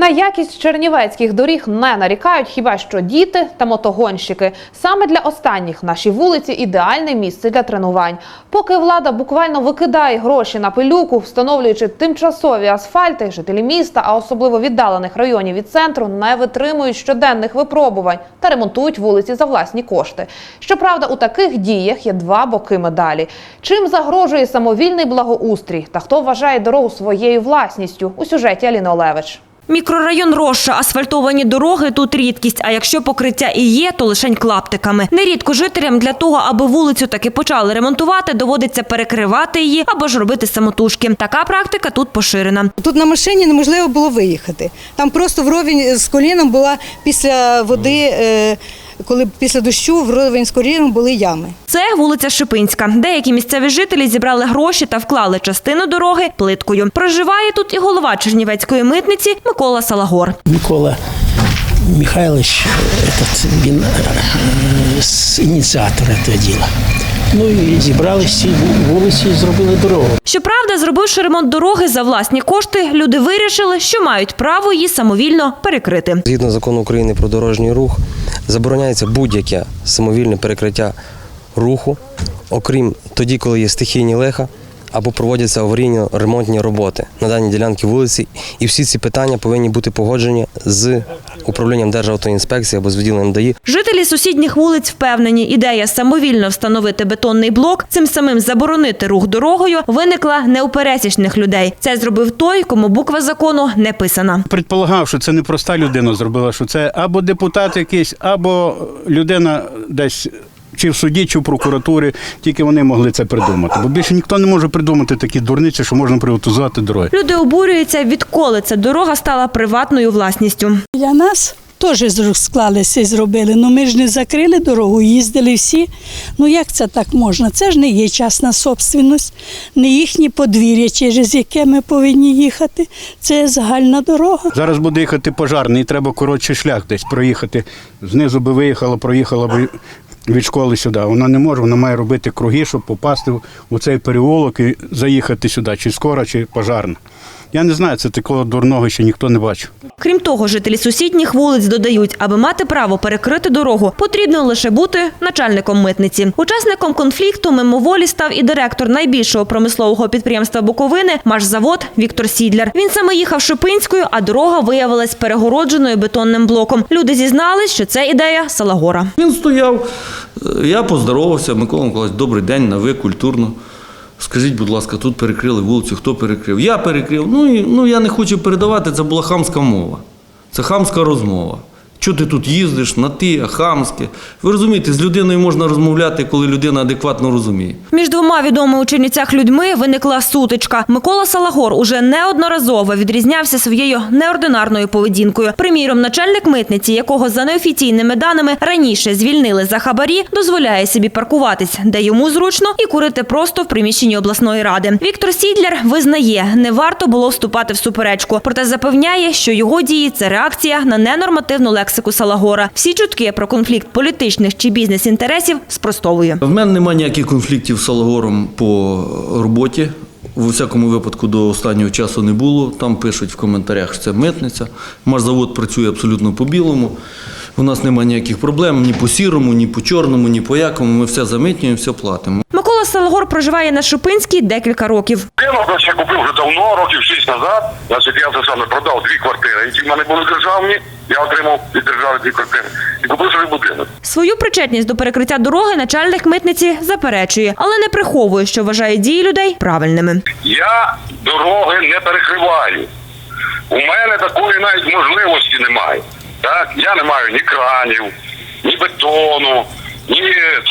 На якість чернівецьких доріг не нарікають хіба що діти та мотогонщики. Саме для останніх наші вулиці ідеальне місце для тренувань. Поки влада буквально викидає гроші на пилюку, встановлюючи тимчасові асфальти, жителі міста, а особливо віддалених районів від центру, не витримують щоденних випробувань та ремонтують вулиці за власні кошти. Щоправда, у таких діях є два боки медалі. Чим загрожує самовільний благоустрій та хто вважає дорогу своєю власністю у сюжеті Аліни Олевич. Мікрорайон Роща, асфальтовані дороги тут рідкість, а якщо покриття і є, то лишень клаптиками. Нерідко жителям для того, аби вулицю таки почали ремонтувати, доводиться перекривати її або ж робити самотужки. Така практика тут поширена. Тут на машині неможливо було виїхати. Там просто вровень з коліном була після води, е, коли після дощу вровень з були ями. Це вулиця Шипинська. Деякі місцеві жителі зібрали гроші та вклали частину дороги плиткою. Проживає тут і голова Чернівецької митниці Микола Салагор. Микола Михайлович, этот, він е, ініціатор цього діла. Ну і зібрали всі вулиці і зробили дорогу. Щоправда, зробивши ремонт дороги за власні кошти, люди вирішили, що мають право її самовільно перекрити. Згідно закону України про дорожній рух, забороняється будь-яке самовільне перекриття руху, окрім тоді, коли є стихійні лиха або проводяться аварійно-ремонтні роботи на даній ділянці вулиці. І всі ці питання повинні бути погоджені з управлінням Державтоінспекції або з відділенням ДАІ. Жителі сусідніх вулиць впевнені, ідея самовільно встановити бетонний блок, цим самим заборонити рух дорогою, виникла не у пересічних людей. Це зробив той, кому буква закону не писана. Предполагав, що це не проста людина зробила, що це або депутат якийсь, або людина десь. Чи в суді, чи в прокуратурі, тільки вони могли це придумати. Бо більше ніхто не може придумати такі дурниці, що можна приватизувати дороги. Люди обурюються, відколи ця дорога стала приватною власністю. Для нас теж склалися і зробили. Ну ми ж не закрили дорогу, їздили всі. Ну як це так можна? Це ж не є частна собственність, не їхнє подвір'я, через яке ми повинні їхати. Це загальна дорога. Зараз буде їхати пожарний, і треба коротший шлях десь проїхати. Знизу би виїхала, проїхала би від школи сюди. Вона не може, вона має робити круги, щоб попасти у цей переулок і заїхати сюди, чи скора, чи пожарна. Я не знаю, це такого дурного ще ніхто не бачив. Крім того, жителі сусідніх вулиць додають, аби мати право перекрити дорогу, потрібно лише бути начальником митниці. Учасником конфлікту мимоволі став і директор найбільшого промислового підприємства Буковини Машзавод Віктор Сідляр. Він саме їхав Шипинською, а дорога виявилась перегородженою бетонним блоком. Люди зізнались, що це ідея Салагора. Він стояв, е, я поздоровався, Микола Миколаївич, добрий день, на ви культурно. Скажіть, будь ласка, тут перекрили вулицю, хто перекрив? Я перекрив. Ну, і, ну я не хочу передавати, це була хамська мова. Це хамська розмова. Чого ти тут їздиш на ти, хамське? Ви розумієте, з людиною можна розмовляти, коли людина адекватно розуміє. Між двома відомими у Чернівцях людьми виникла сутичка. Микола Салагор уже неодноразово відрізнявся своєю неординарною поведінкою. Приміром, начальник митниці, якого за неофіційними даними раніше звільнили за хабарі, дозволяє собі паркуватись, де йому зручно, і курити просто в приміщенні обласної ради. Віктор Сідляр визнає, не варто було вступати в суперечку, проте запевняє, що його дії це реакція на ненормативну лексику Салагора. Всі чутки про конфлікт політичних чи бізнес-інтересів спростовує. В мене немає ніяких конфліктів з Салагором по роботі. У всякому випадку до останнього часу не було. Там пишуть в коментарях, що це митниця. Машзавод працює абсолютно по білому. У нас немає ніяких проблем ні по сірому, ні по чорному, ні по якому. Ми все замитнюємо, все платимо. Микола Салагор проживає на Шипинській декілька років. Я купив вже давно, років 6 назад. Значить, я це саме продав дві квартири, які в мене були державні. Я отримав від держави дві квартири. І купив собі будинок. Свою причетність до перекриття дороги начальник митниці заперечує, але не приховує, що вважає дії людей правильними. Я дороги не перекриваю. У мене такої навіть можливості немає. Так? Я не маю ні кранів, ні бетону, ні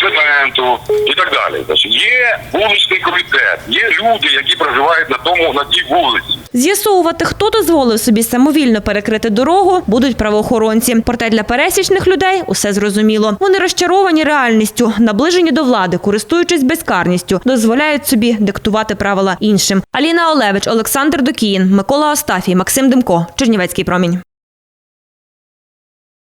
цементу і так далі. Значить, є вуличний комітет, є люди, які проживають на тому на тій вулиці. З'ясовувати, хто дозволив собі самовільно перекрити дорогу, будуть правоохоронці. Проте для пересічних людей усе зрозуміло. Вони розчаровані реальністю, наближені до влади, користуючись безкарністю, дозволяють собі диктувати правила іншим. Аліна Олевич, Олександр Докіїн, Микола Остафій, Максим Демко, Чернівецький промінь.